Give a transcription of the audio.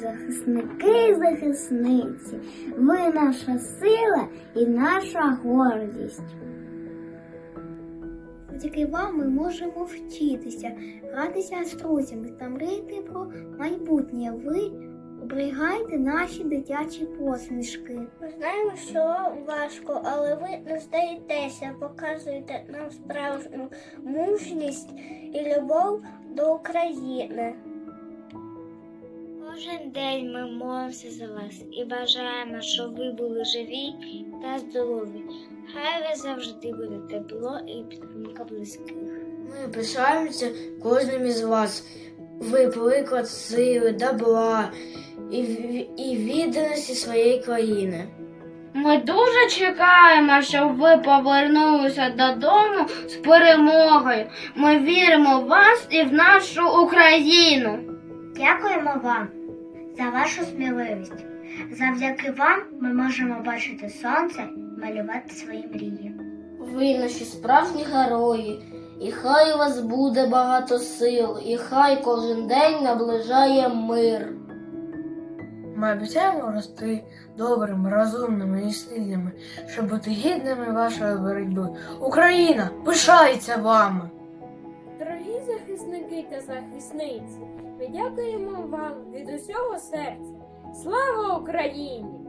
захисники і захисниці, ви наша сила і наша гордість. Завдяки вам ми можемо вчитися, гратися з друзями та мріяти про майбутнє. Ви оберігайте наші дитячі посмішки. Ми знаємо, що важко, але ви не здаєтеся, показуєте нам справжню мужність і любов до України. Кожен день ми молимося за вас і бажаємо, щоб ви були живі та здорові. Хай ви завжди буде тепло і підтримка близьких. Ми пишаємося кожним із вас. Ви приклад сили, добра і, і відданості своєї країни. Ми дуже чекаємо, щоб ви повернулися додому з перемогою. Ми віримо в вас і в нашу Україну. Дякуємо вам за вашу сміливість. Завдяки вам ми можемо бачити сонце, малювати свої мрії. Ви наші справжні герої, і хай у вас буде багато сил, і хай кожен день наближає мир. Ми обіцяємо рости добрими, розумними і сильними, щоб бути гідними вашої боротьби. Україна пишається вами! Дорогі захисники та захисниці, ми дякуємо вам від усього серця. Слава Україні!